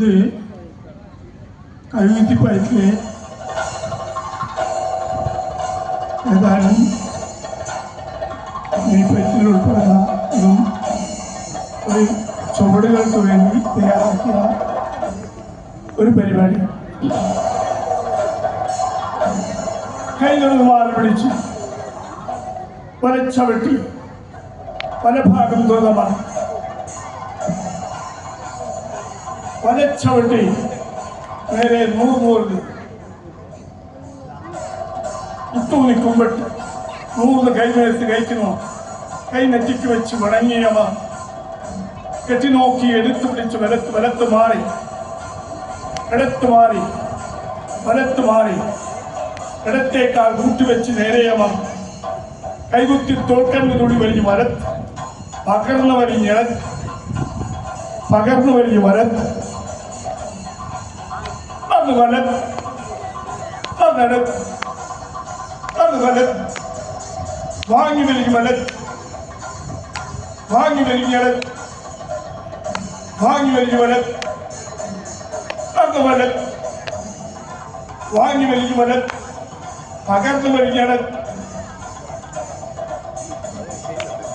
ഇത് കഴുകുത്തി പൈപ്പിലെ ഏതാനും നെയ്പ്പറ്റിൽ ഉൾപ്പെടുന്ന ഇതും ഒരു ചുവടുകൾക്ക് വേണ്ടി തയ്യാറാക്കിയ ഒരു പരിപാടി. കൈകൊണ്ട് മാറി പിടിച്ച് വലച്ചവിട്ടി പല ഭാഗം ദുരിതമാണ് വലച്ചവിട്ടി നേരെ നൂറ് നൂറിൽ കുമ്പിട്ട് നൂറിന് കൈമേലത്ത് കഴിക്കുന്നു കൈ നെറ്റിക്ക് വെച്ച് വണങ്ങിയവ കെട്ടി നോക്കി എടുത്തു പിടിച്ച് വലത്ത് വലത്ത് മാറി. ഇടത്ത് മാറി. വലത്ത് മാറി. ഇടത്തേക്കാൾ കൂട്ടിവെച്ച് നേരെയവ കൈകുത്തി തോൽക്കന്ന് തുടി വലിഞ്ഞ് വലത്ത് പകർന്നു വലിഞ്ഞ് പകർന്നു വലിഞ്ഞ് വലത്ത് അത് വലത്ത് അതിടത്ത് അത് വലത്ത് വാങ്ങി വലിഞ്ഞ് വലത്ത് വാങ്ങി വലിഞ്ഞ് ഇടത്ത് വാങ്ങി വലിഞ്ഞ് വലത്ത് അത് വലത്ത് വാങ്ങി വലിഞ്ഞ് വലത്ത് പകർന്നു വലിഞ്ഞ് ഇടത്ത്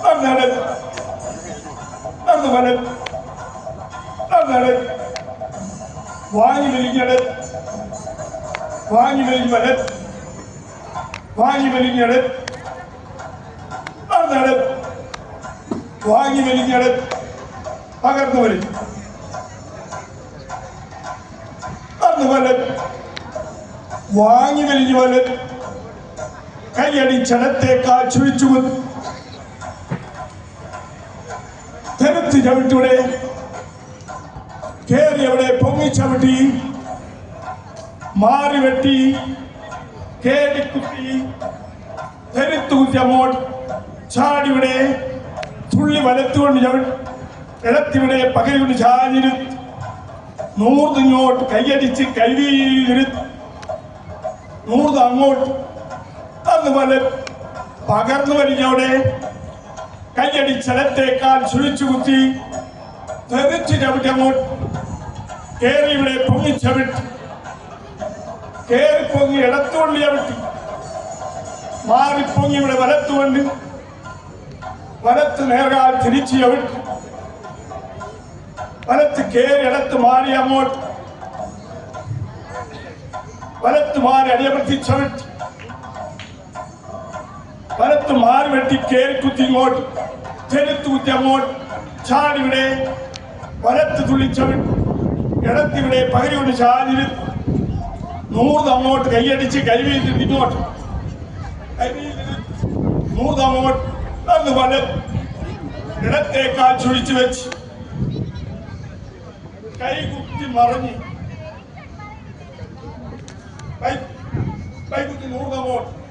നട നടന്ന് വലം നട വാങ്ങി വലിഞ്ഞട് വാങ്ങി വലിഞ്ഞ് വലം വാങ്ങി വലിഞ്ഞട് നടന്നട് വാങ്ങി വലിഞ്ഞട് പകർന്നു വലിഞ്ഞു നടന്ന് വലം വാങ്ങി വലിഞ്ഞ് വലം കൈയടിച്ചടത്തേക്കാൾ ചുഴിച്ചു കൊന്നു. തെരുത്ത് ചവിട്ടൂടെ കേറി അവിടെ പൊങ്ങി ചവിട്ടി. മാറി വെട്ടി കേടിക്കുത്തി തെരുത്ത് കുത്തി അങ്ങോട്ട് ചാടിവിടെ തുള്ളി വലത്തുകൊണ്ട് ഇടത്തിവിടെ പകരുകൊണ്ട് ചാഞ്ഞിരു നൂർന്നിങ്ങോട്ട് കൈയടിച്ച് കൈവീര് നൂർന്ന് അങ്ങോട്ട് വല പകർന്നു കയ്യടി കൈയടിച്ചലത്തേക്കാൾ ചുഴിച്ചു കുത്തി തെറിച്ച് ചവിട്ടങ്ങോട്ട് കേറി ഇവിടെ പൊങ്ങി ചവിട്ടി കേറി പൊങ്ങി ഇടത്തുകൊണ്ട് ചവിട്ടി മാറി പൊങ്ങി ഇവിടെ വലത്തുകൊണ്ട് വലത്ത് നേർകാൽ തിരിച്ച് ചവിട്ടി വലത്ത് കേറി ഇടത്ത് മാറി അങ്ങോട്ട് വലത്ത് മാറി അടിയമർത്തി ചവിട്ടി വലത്ത് മാറി വെട്ടി കേറി കുത്തി ഇങ്ങോട്ട് ചെരുത്ത് കുത്തി അങ്ങോട്ട് ചാടിവിടെ വലത്ത് തുള്ളിച്ചവിട്ട് ഇടത്തിവിടെ പകരി കൊണ്ട് ചാഞ്ഞിരു നൂറ് അങ്ങോട്ട് കൈയടിച്ച് കൈവീതി ഇങ്ങോട്ട് നൂറ് അങ്ങോട്ട് അന്ന് പല ഇടത്തേക്കാൾ ചുഴിച്ചു വെച്ച്. കൈ കുത്തി മറിഞ്ഞ്. കൈ കൈ കുത്തി നൂറ് അങ്ങോട്ട്.